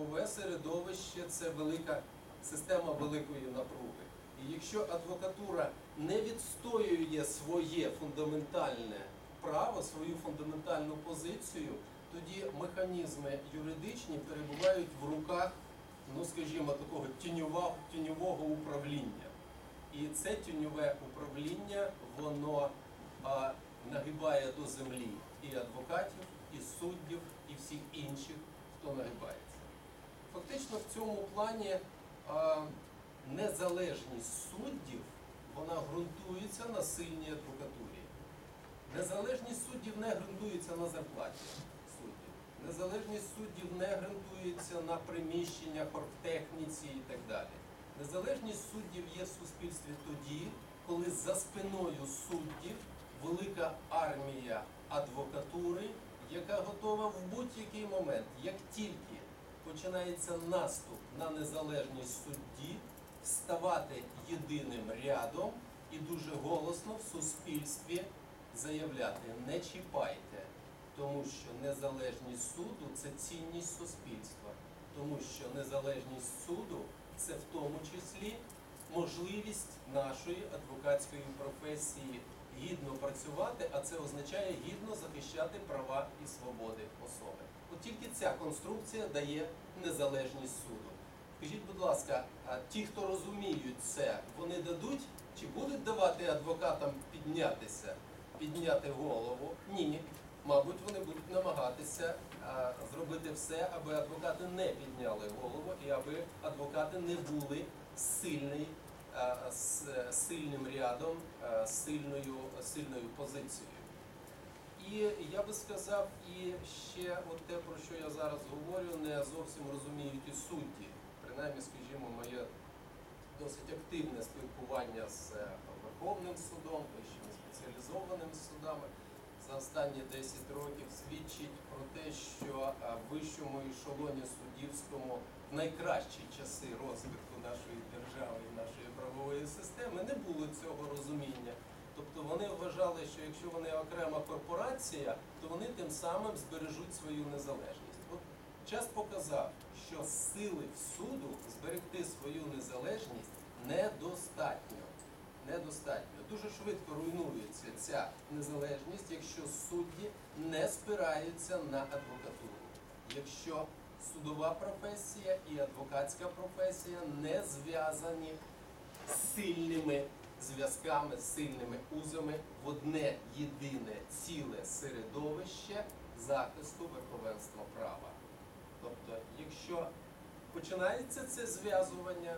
правове середовище це велика система великої напруги. І якщо адвокатура не відстоює своє фундаментальне право, свою фундаментальну позицію, тоді механізми юридичні перебувають в руках, ну скажімо, такого тіньова- тіньового управління. І це тіньове управління, воно а, нагибає до землі і адвокатів, і суддів, і всіх інших, хто нагибається. Фактично в цьому плані незалежність суддів вона ґрунтується на сильній адвокатурі. Незалежність суддів не ґрунтується на зарплаті суддів. Незалежність суддів не ґрунтується на приміщеннях, оргтехніці і так далі. Незалежність суддів є в суспільстві тоді, коли за спиною суддів велика армія адвокатури, яка готова в будь-який момент, як тільки починається наступ на незалежність судді, ставати єдиним рядом і дуже голосно в суспільстві заявляти не чіпайте, тому що незалежність суду це цінність суспільства, тому що незалежність суду це в тому числі можливість нашої адвокатської професії гідно працювати, а це означає гідно захищати права і свободи особи. Тільки ця конструкція дає незалежність суду. Скажіть, будь ласка, а ті, хто розуміють це, вони дадуть чи будуть давати адвокатам піднятися, підняти голову? Ні. Мабуть, вони будуть намагатися а, зробити все, аби адвокати не підняли голову і аби адвокати не були сильний, а, з сильним рядом, а, сильною, сильною позицією. І я би сказав, і ще от те, про що я зараз говорю, не зовсім розуміють і судді. Принаймні, скажімо, моє досить активне спілкування з е, Верховним судом, вищими спеціалізованими судами за останні 10 років свідчить про те, що е, в вищому ешелоні суддівському в найкращі часи розвитку нашої держави і нашої правової системи не було цього розуміння. Тобто вони вважали, що якщо вони окрема корпорація, то вони тим самим збережуть свою незалежність. От час показав, що сили в суду зберегти свою незалежність недостатньо. Недостатньо. Дуже швидко руйнується ця незалежність, якщо судді не спираються на адвокатуру. Якщо судова професія і адвокатська професія не зв'язані сильними зв'язками, сильними узами в одне єдине ціле середовище захисту верховенства права. Тобто, якщо починається це зв'язування,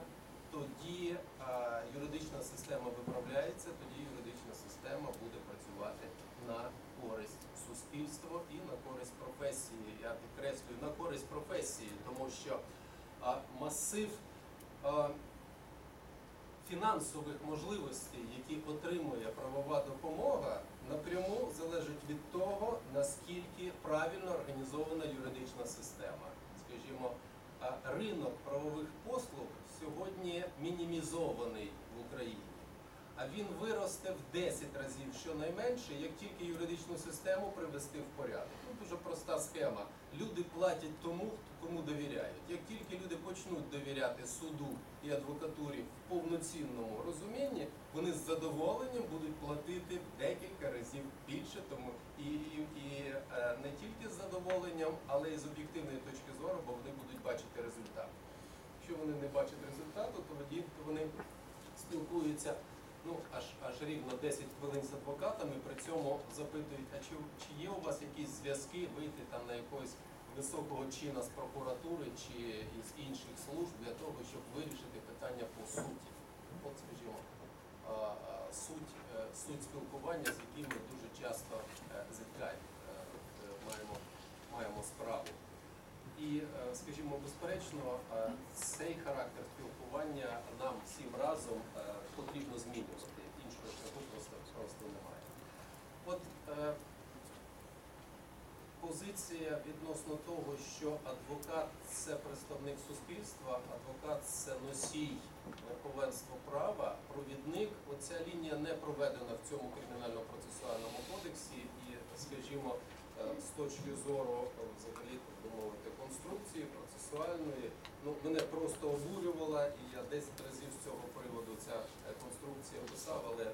тоді а, юридична система виправляється, тоді юридична система буде працювати на користь суспільства і на користь професії. Я підкреслюю на користь професії, тому що а, масив. А, фінансових можливостей, які отримує правова допомога, напряму залежить від того, наскільки правильно організована юридична система. Скажімо, ринок правових послуг сьогодні мінімізований в Україні. А він виросте в 10 разів щонайменше, як тільки юридичну систему привести в порядок. Ну, дуже проста схема. Люди платять тому, кому довіряють. Як тільки люди почнуть довіряти суду і адвокатурі в повноцінному розумінні, вони з задоволенням будуть платити декілька разів більше, тому і, і, е, не тільки з задоволенням, але й з об'єктивної точки зору, бо вони будуть бачити результат. Якщо вони не бачать результату, то тоді вони спілкуються ну, аж, аж рівно 10 хвилин з адвокатами, при цьому запитують, а чи, чи є у вас якісь зв'язки вийти там на якогось високого чина з прокуратури чи із інших служб для того, щоб вирішити питання по суті. От, скажімо, суть, е, суть спілкування, з яким ми дуже часто е, зіткаємо, е, маємо, маємо справу. І, скажімо, безперечно, цей характер спілкування нам всім разом потрібно змінювати. Іншого шляху просто, просто немає. От позиція відносно того, що адвокат це представник суспільства, адвокат це носій верховенства права, провідник. Оця лінія не проведена в цьому кримінально-процесуальному кодексі, і, скажімо, з точки зору е, взагалі мовити конструкції процесуальної. Ну мене просто обурювала, і я 10 разів з цього приводу ця е, конструкція писав, але е,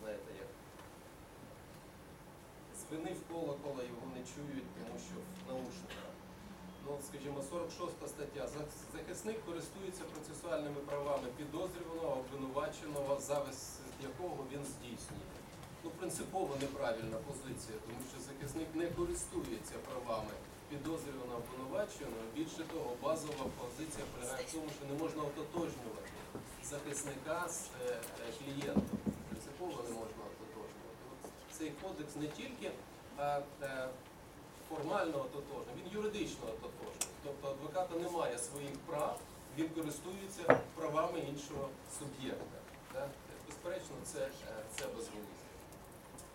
знаєте як. Звинив колокола, його не чують, тому що в наушниках. Ну, скажімо, 46 стаття. Захисник користується процесуальними правами підозрюваного, обвинуваченого, завис якого він здійснює. Ну, принципово неправильна позиція, тому що захисник не користується правами підозрюваного обвинуваченого. Більше того, базова позиція полягає в тому, що не можна ототожнювати захисника з е, клієнтом. Принципово не можна цей кодекс не тільки е, е, формально ототожний, він юридично ототожний. Тобто адвоката немає своїх прав, він користується правами іншого суб'єкта. Безперечно, це, е, це безглуздя.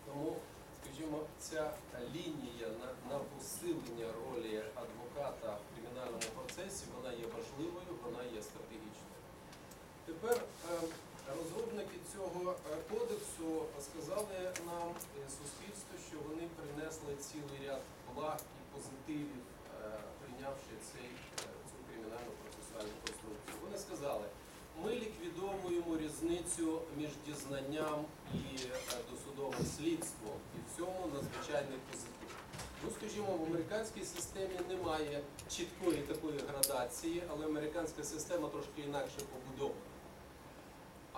Тому, скажімо, ця лінія на, на посилення ролі адвоката в кримінальному процесі, вона є важливою, вона є стратегічною. Тепер розробники цього е, кодексу сказали нам е, суспільству, що вони принесли цілий ряд благ і позитивів, е, прийнявши цей, цю кримінальну процесуальну конструкцію. Вони сказали, ми ліквідовуємо різницю між дізнанням і досудовим слідством, і в цьому надзвичайний позитив. Ну, скажімо, в американській системі немає чіткої такої градації, але американська система трошки інакше побудована.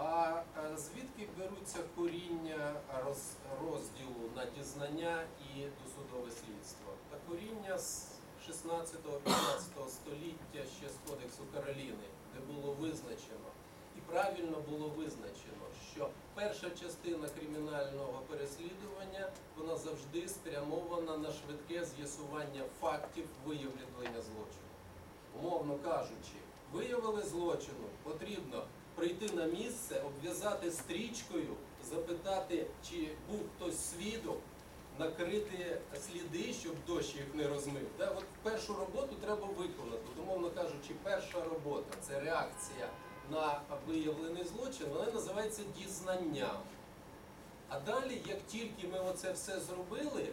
А звідки беруться коріння роз- розділу на дізнання і досудове слідство? Та коріння з 16-15 століття ще з Кодексу Кароліни, де було визначено, і правильно було визначено, що перша частина кримінального переслідування вона завжди спрямована на швидке з'ясування фактів виявлення злочину. Умовно кажучи, виявили злочину, потрібно прийти на місце, обв'язати стрічкою, запитати, чи був хтось свідок, накрити сліди, щоб дощ їх не розмив. От першу роботу треба виконати. Умовно кажучи, перша робота це реакція на виявлений злочин, вона називається дізнанням. А далі, як тільки ми оце все зробили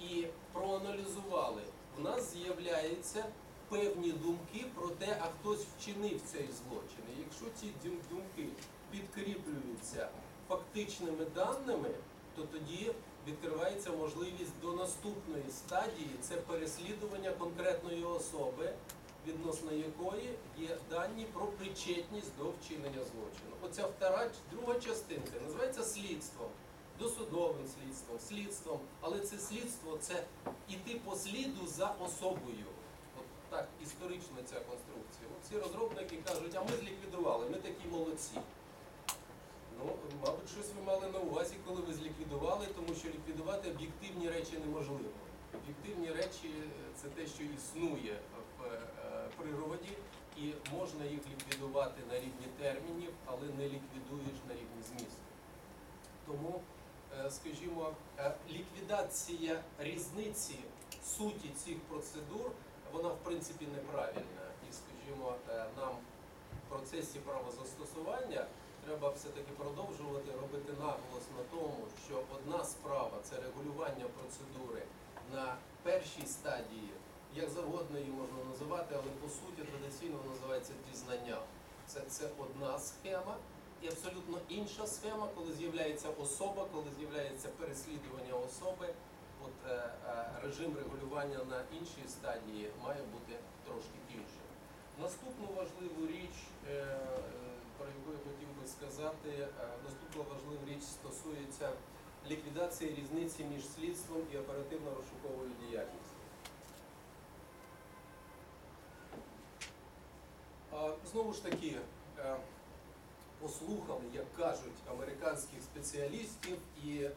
і проаналізували, у нас з'являються певні думки про те, а хтось вчинив цей злочин. І якщо ці думки підкріплюються фактичними даними, то тоді відкривається можливість до наступної стадії це переслідування конкретної особи, відносно якої є дані про причетність до вчинення злочину. Оця втора, друга частинка називається слідством, досудовим слідством, слідством, але це слідство це іти по сліду за особою. Так історично ця конструкція. От ці розробники кажуть, а ми зліквідували, ми такі молодці. Ну, мабуть, щось ви мали на увазі, коли ви зліквідували, тому що ліквідувати об'єктивні речі неможливо. Об'єктивні речі це те, що існує в е, природі, і можна їх ліквідувати на рівні термінів, але не ліквідуєш на рівні змісту. Тому, е, скажімо, е, ліквідація різниці суті цих процедур, вона в принципі неправильна. І, скажімо, е, нам в процесі правозастосування треба все-таки продовжувати робити наголос на тому, що одна справа це регулювання процедури на першій стадії, як завгодно її можна називати, але по суті традиційно називається дізнання. Це, це одна схема. І абсолютно інша схема, коли з'являється особа, коли з'являється переслідування особи, от е, е, режим регулювання на іншій стадії має бути трошки іншим. Наступну важливу річ, е, е, про яку я хотів би сказати, е, наступна важлива річ стосується ліквідації різниці між слідством і оперативно-розшуковою діяльністю. Знову ж таки, е, послухали, як кажуть, американських спеціалістів і е,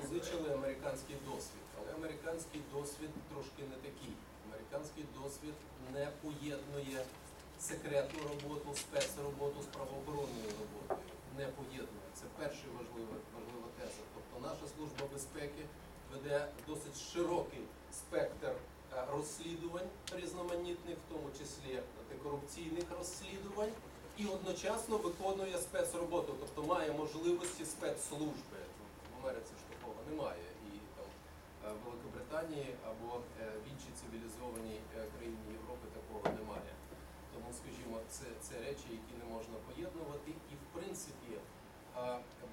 позичили американський досвід. Але американський досвід трошки не такий. Американський досвід не поєднує секретну роботу, спецроботу з правоохоронною роботою. Не поєднує. Це перша важлива, важлива теза. Тобто наша служба безпеки веде досить широкий спектр е, розслідувань різноманітних, в тому числі антикорупційних розслідувань, і одночасно виконує спецроботу, тобто має можливості спецслужби. В Америці ж такого немає. І там Великобританії або е, в іншій цивілізованій е, країні Європи такого немає. Тому, скажімо, це, це речі, які не можна поєднувати. І в принципі,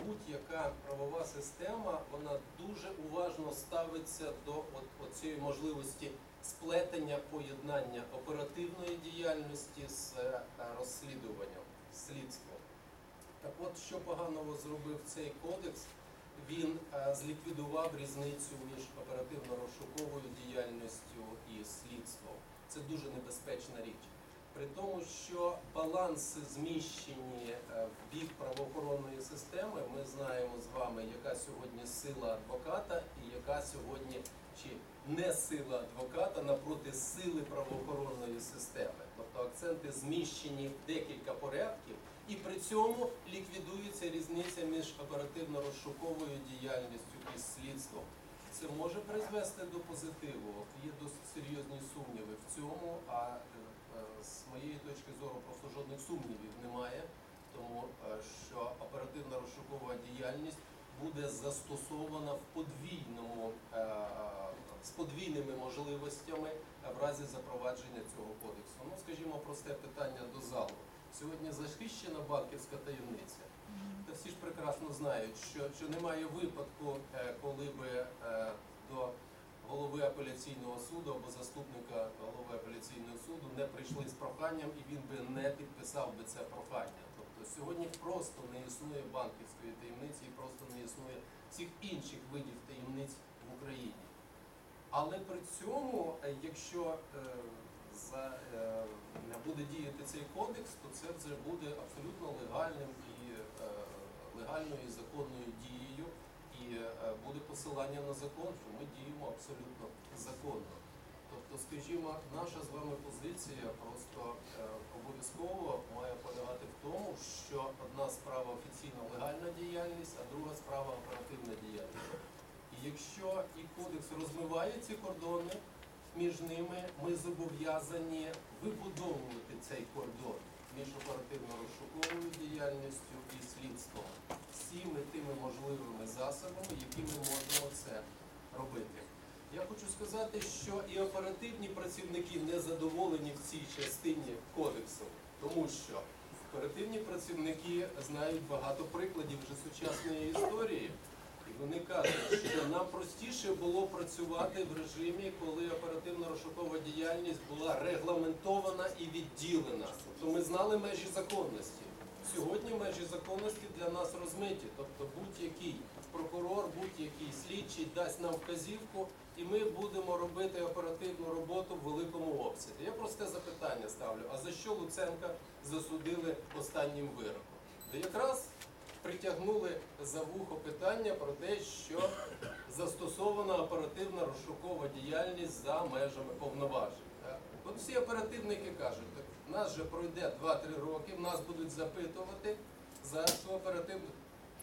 будь-яка правова система вона дуже уважно ставиться до от, от цієї можливості сплетення поєднання оперативної діяльності з е, розслідуванням, слідством. Так от, що поганого зробив цей кодекс? Він е, зліквідував різницю між оперативно-розшуковою діяльністю і слідством. Це дуже небезпечна річ. При тому, що баланси зміщені е, в бік правоохоронної системи, ми знаємо з вами, яка сьогодні сила адвоката і яка сьогодні чи не сила адвоката напроти сили правоохоронної системи. Тобто акценти зміщені в декілька порядків, і при цьому ліквідується різниця між оперативно-розшуковою діяльністю і слідством. Це може призвести до позитиву. Є досить серйозні сумніви в цьому, а е, з моєї точки зору просто жодних сумнівів немає, тому е, що оперативна розшукова діяльність буде застосована в подвійному е, з подвійними можливостями в разі запровадження цього кодексу. Ну, скажімо, просте питання до залу. Сьогодні захищена банківська таємниця. Та всі ж прекрасно знають, що, що немає випадку, е, коли би е, до голови апеляційного суду або заступника голови апеляційного суду не прийшли з проханням і він би не підписав би це прохання. Тобто сьогодні просто не існує банківської таємниці і просто не існує всіх інших видів таємниць в Україні. Але при цьому, е, якщо е, за, е, буде діяти цей кодекс, то це вже буде абсолютно легальним і легальною і законною дією, буде посилання на закон, що ми діємо абсолютно законно. Тобто, скажімо, наша з вами позиція просто е, обов'язково має полягати в тому, що одна справа офіційно легальна діяльність, а друга справа оперативна діяльність. І якщо і кодекс розмиває ці кордони між ними, ми зобов'язані вибудовувати цей кордон між оперативно-розшуковою діяльністю і слідством всіми тими можливими засобами, які ми можемо це робити. Я хочу сказати, що і оперативні працівники не задоволені в цій частині кодексу, тому що оперативні працівники знають багато прикладів вже сучасної історії. І вони кажуть, що нам простіше було працювати в режимі, коли оперативно-розшукова діяльність була регламентована і відділена. Тобто ми знали межі законності. Сьогодні межі законності для нас розмиті. Тобто будь-який прокурор, будь-який слідчий дасть нам вказівку, і ми будемо робити оперативну роботу в великому обсязі. Я просте запитання ставлю: а за що Луценка засудили останнім вироком? Та якраз притягнули за вухо питання про те, що застосована оперативна розшукова діяльність за межами повноважень. От всі оперативники кажуть, нас же пройде 2-3 роки, нас будуть запитувати за ту оперативну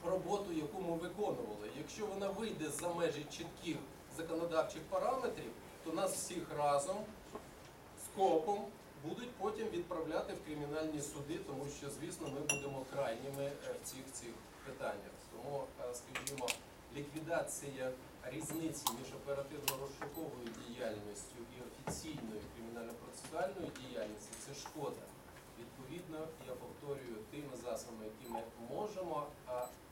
роботу, яку ми виконували. Якщо вона вийде за межі чітких законодавчих параметрів, то нас всіх разом скопом будуть потім відправляти в кримінальні суди, тому що, звісно, ми будемо крайніми е, в цих цих питаннях. Тому, е, скажімо, ліквідація різниці між оперативно-розшуковою діяльністю і офіційною кримінально-процесуальною діяльністю це шкода. Відповідно, я повторюю тими засобами, які ми можемо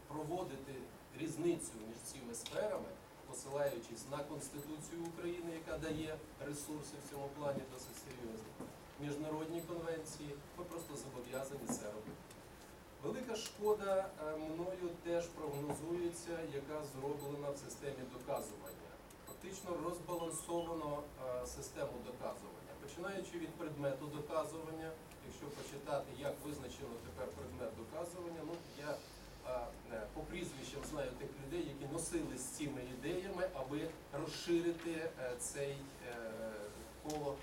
проводити різницю між цими сферами, посилаючись на Конституцію України, яка дає ресурси в цьому плані досить серйозні, міжнародні конвенції, ми просто зобов'язані це робити. Велика шкода е, мною теж прогнозується, яка зроблена в системі доказування. Фактично розбалансовано е, систему доказування, починаючи від предмету доказування. Якщо почитати, як визначено тепер предмет доказування, ну я е, по прізвищам знаю тих людей, які носили з цими ідеями, аби розширити цей коло,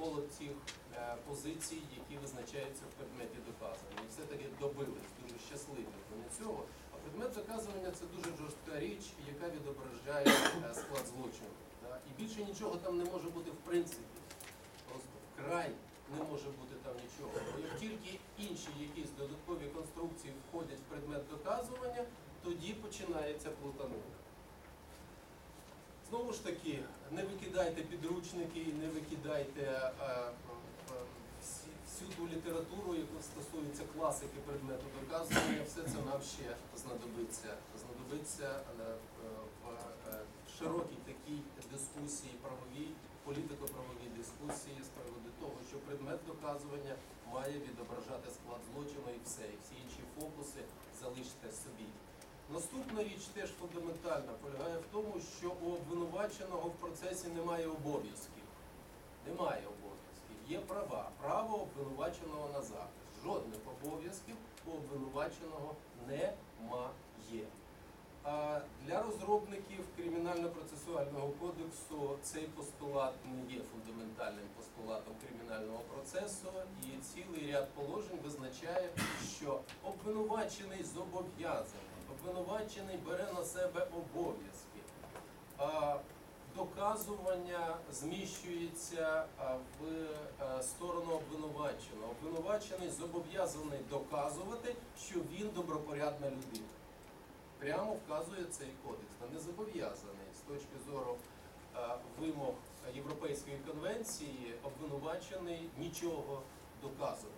коло цих е, позицій, які визначаються в предметі доказування. Все-таки добились дуже щасливі вони цього. А предмет доказування це дуже жорстка річ, яка відображає е, склад злочину. І більше нічого там не може бути в принципі. Просто вкрай не може бути там нічого. Бо як тільки інші якісь додаткові конструкції входять в предмет доказування, тоді починається плутанина. Знову ж таки, не викидайте підручники не викидайте е, е, всі- всю ту літературу, яка стосується класики предмету доказування, все це нам ще знадобиться. Знадобиться е, е, в е, широкій такій дискусії правовій, політико-правовій дискусії з приводу того, що предмет доказування має відображати склад злочину і все, і всі інші фокуси залиште собі. Наступна річ теж фундаментальна полягає в тому, що у обвинуваченого в процесі немає обов'язків. Немає обов'язків. Є права. Право обвинуваченого на захист. Жодних обов'язків у обвинуваченого немає. А для розробників кримінально-процесуального кодексу цей постулат не є фундаментальним постулатом кримінального процесу, і цілий ряд положень визначає, що обвинувачений зобов'язаний, обвинувачений бере на себе обов'язки. Доказування зміщується в сторону обвинуваченого. Обвинувачений зобов'язаний доказувати, що він добропорядна людина прямо вказує цей кодекс. Не зобов'язаний з точки зору е, вимог Європейської конвенції обвинувачений нічого доказувати.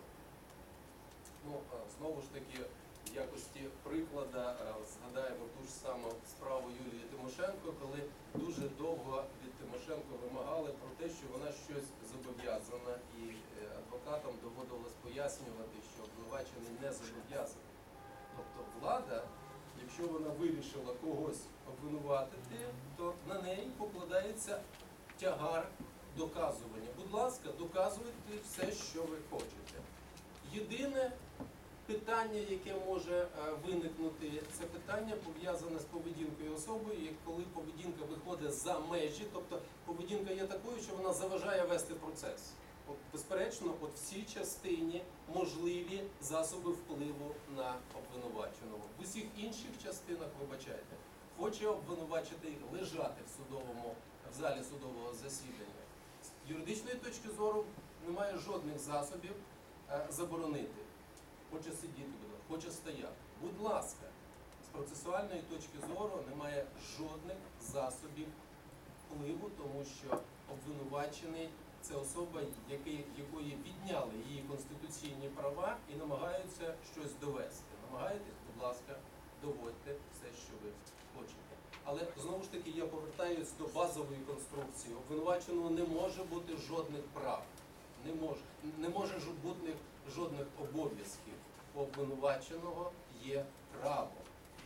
Ну, е, знову ж таки, в якості приклада е, згадаємо ту ж саму справу Юлії Тимошенко, коли дуже довго від Тимошенко вимагали про те, що вона щось зобов'язана, і е, адвокатам доводилось пояснювати, що обвинувачений не зобов'язаний. Тобто влада якщо вона вирішила когось обвинуватити, то на неї покладається тягар доказування. Будь ласка, доказуйте все, що ви хочете. Єдине питання, яке може е, виникнути, це питання пов'язане з поведінкою особи, і коли поведінка виходить за межі, тобто поведінка є такою, що вона заважає вести процес. От, безперечно, от в цій частині можливі засоби впливу на обвинуваченого. В усіх інших частинах, вибачайте, хоче обвинувачений лежати в судовому в залі судового засідання. З юридичної точки зору немає жодних засобів е, заборонити. Хоче сидіти, хоче стояти. Будь ласка, з процесуальної точки зору немає жодних засобів впливу, тому що обвинувачений це особа, якої відняли її конституційні права і намагаються щось довести. Намагайтесь, будь ласка, доводьте все, що ви хочете. Але знову ж таки я повертаюсь до базової конструкції. Обвинуваченого не може бути жодних прав, не може, не може бути жодних обов'язків. У обвинуваченого є право,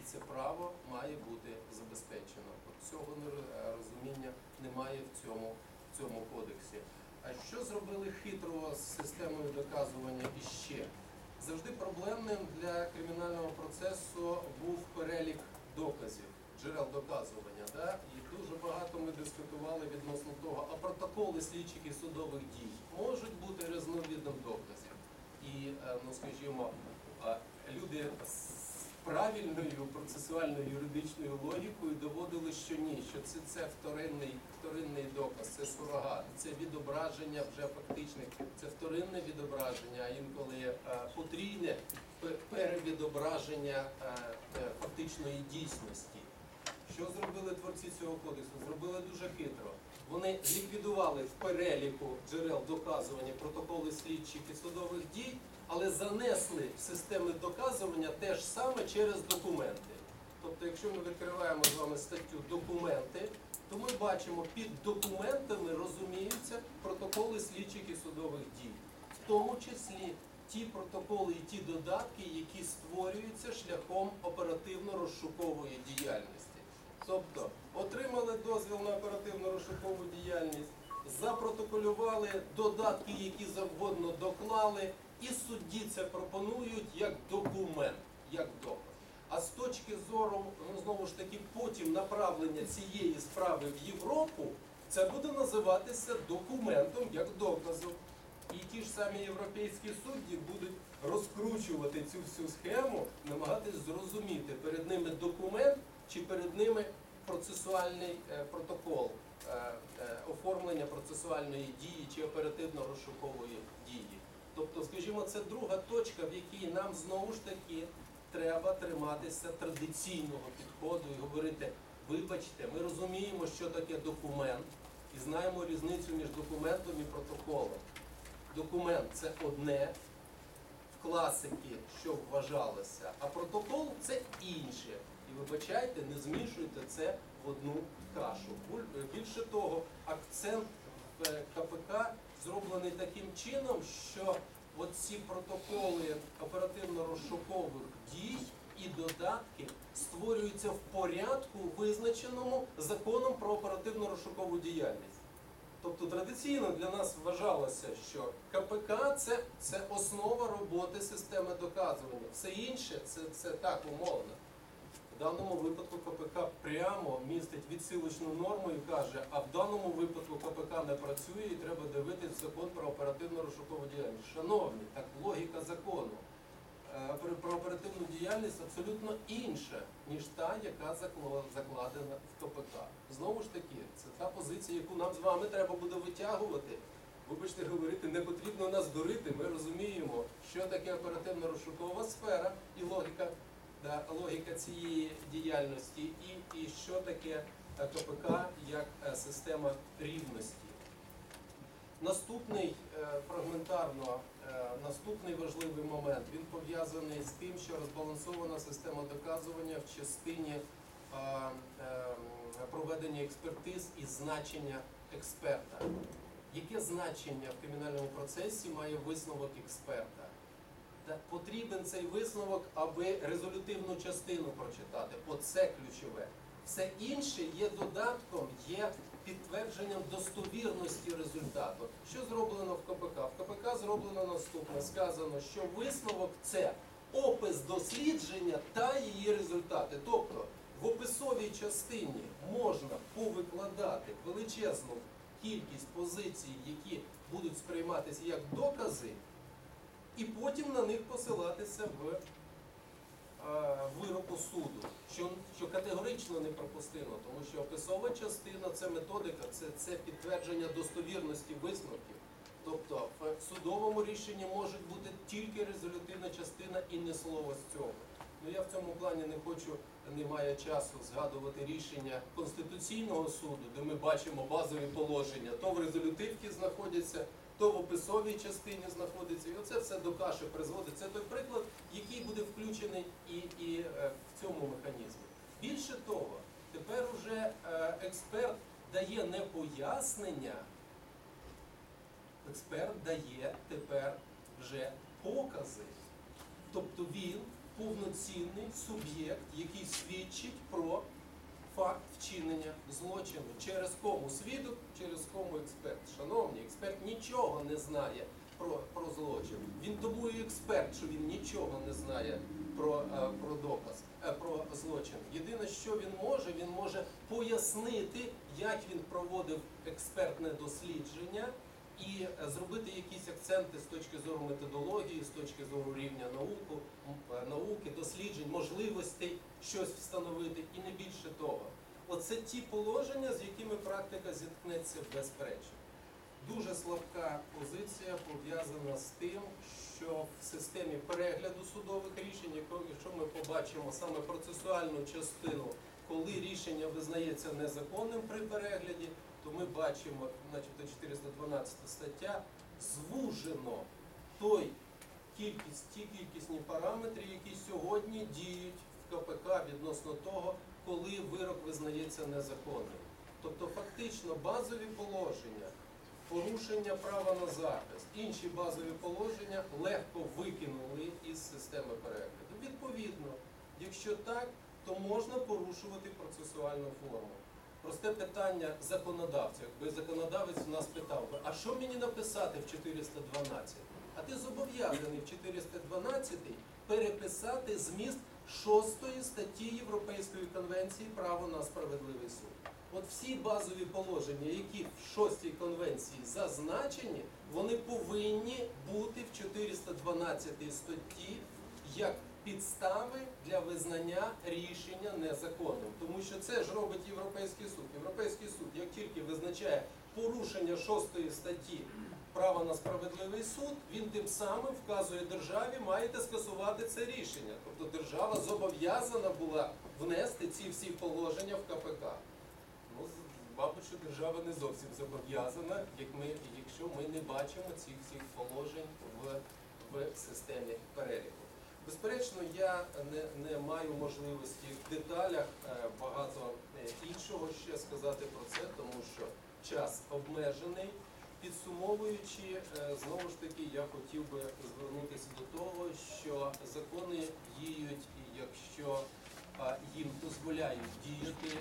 і це право має бути забезпечено. От цього не розуміння немає в цьому, в цьому кодексі. А що зробили хитро з системою доказування іще? Завжди проблемним для кримінального процесу був перелік доказів, джерел доказування. Да? І дуже багато ми дискутували відносно того, а протоколи слідчих і судових дій можуть бути різновидом доказів. І, е, ну скажімо, люди з правильною процесуальною юридичною логікою доводили, що ні, що це, це вторинний, вторинний доказ, це сурогат, це відображення вже фактичних, це вторинне відображення, а інколи е, потрійне перевідображення е, е, фактичної дійсності. Що зробили творці цього кодексу? Зробили дуже хитро. Вони ліквідували в переліку джерел доказування протоколи слідчих і судових дій, але занесли в системи доказування те ж саме через документи. Тобто, якщо ми відкриваємо з вами статтю документи, то ми бачимо під документами розуміються протоколи слідчих і судових дій, в тому числі ті протоколи і ті додатки, які створюються шляхом оперативно-розшукової діяльності. Тобто отримали дозвіл на оперативно розшукову діяльність, запротоколювали додатки, які завгодно доклали, і судді це пропонують як документ, як доказ. А з точки зору, ну знову ж таки, потім направлення цієї справи в Європу, це буде називатися документом як доказом. І ті ж самі європейські судді будуть розкручувати цю всю схему, намагатись зрозуміти, перед ними документ чи перед ними процесуальний е, протокол е, е, оформлення процесуальної дії чи оперативно-розшукової дії. Тобто, скажімо, це друга точка, в якій нам знову ж таки треба триматися традиційного підходу і говорити, Вибачте, ми розуміємо, що таке документ, і знаємо різницю між документом і протоколом. Документ це одне в класики, що вважалося, а протокол це інше. І вибачайте, не змішуйте це в одну кашу. Більше того, акцент е, КПК зроблений таким чином, що оці протоколи оперативно-розшукових дій і додатки створюються в порядку, визначеному законом про оперативно-розшукову діяльність. Тобто традиційно для нас вважалося, що КПК це, це основа роботи системи доказування. Все інше це, це так умовно. В даному випадку КПК прямо містить відсилочну норму і каже, а в даному випадку КПК не працює і треба дивитись закон про оперативну розшукову діяльність. Шановні, так логіка закону е, про оперативну діяльність абсолютно інша, ніж та, яка закладена в КПК. Знову ж таки, це та позиція, яку нам з вами треба буде витягувати. Вибачте, говорити, не потрібно нас дурити. Ми розуміємо, що таке оперативно-розшукова сфера і логіка, да, логіка цієї діяльності, і, і що таке е, КПК як е, система рівності. Наступний е, фрагментарно, наступний важливий момент він пов'язаний з тим, що розбалансована система доказування в частині проведення експертиз і значення експерта. Яке значення в кримінальному процесі має висновок експерта? Потрібен цей висновок, аби резолютивну частину прочитати. Оце ключове. Все інше є додатком, є підтвердженням достовірності результату. Що зроблено в КПК? В КПК зроблено наступне. Сказано, що висновок це опис дослідження та її результати. Тобто в описовій частині можна повикладати величезну кількість позицій, які будуть сприйматися як докази, і потім на них посилатися в е, вироку суду, що, що категорично неприпустимо, тому що описова частина це методика, це, це підтвердження достовірності висновків. Тобто в судовому рішенні може бути тільки резолютивна частина і не слово з цього. Ну я в цьому плані не хочу, немає часу згадувати рішення Конституційного суду, де ми бачимо базові положення, то в резолютивці знаходяться, то в описовій частині знаходиться. І оце все до каші призводить. Це той приклад, який буде включений і, і е, в цьому механізмі. Більше того, тепер уже е, експерт дає не пояснення, експерт дає тепер вже покази. Тобто він повноцінний суб'єкт, який свідчить про факт вчинення злочину. Через кому свідок, через кому експерт. Шановні, експерт нічого не знає про, про злочин. Він тому і експерт, що він нічого не знає про, е, про доказ, е, про злочин. Єдине, що він може, він може пояснити, як він проводив експертне дослідження і е, зробити якісь акценти з точки зору методології, з точки зору рівня науку, е, науки, досліджень, можливостей щось встановити, і не більше того. Оце ті положення, з якими практика зіткнеться безперечно. Дуже слабка позиція пов'язана з тим, що в системі перегляду судових рішень, якщо ми побачимо саме процесуальну частину, коли рішення визнається незаконним при перегляді, то ми бачимо, начебто 412 стаття, звужено той кількість, ті кількісні параметри, які сьогодні діють в КПК відносно того, коли вирок визнається незаконним. Тобто фактично базові положення, порушення права на захист, інші базові положення легко викинули із системи перегляду. Відповідно, якщо так, то можна порушувати процесуальну форму. Просте питання законодавця. Якби законодавець у нас питав би, а що мені написати в 412? А ти зобов'язаний в 412 переписати зміст 6 статті Європейської конвенції право на справедливий суд. От всі базові положення, які в 6 конвенції зазначені, вони повинні бути в 412 статті як підстави для визнання рішення незаконним. Тому що це ж робить Європейський суд. Європейський суд, як тільки визначає порушення 6 статті право на справедливий суд, він тим самим вказує державі, маєте скасувати це рішення. Тобто держава зобов'язана була внести ці всі положення в КПК. Ну, мабуть, що держава не зовсім зобов'язана, як ми, якщо ми не бачимо цих всіх положень в, в системі переліку. Безперечно, я не, не маю можливості в деталях е, багато е, іншого ще сказати про це, тому що час обмежений. Підсумовуючи, е, знову ж таки, я хотів би звернутися до того, що закони діють, якщо їм дозволяють діяти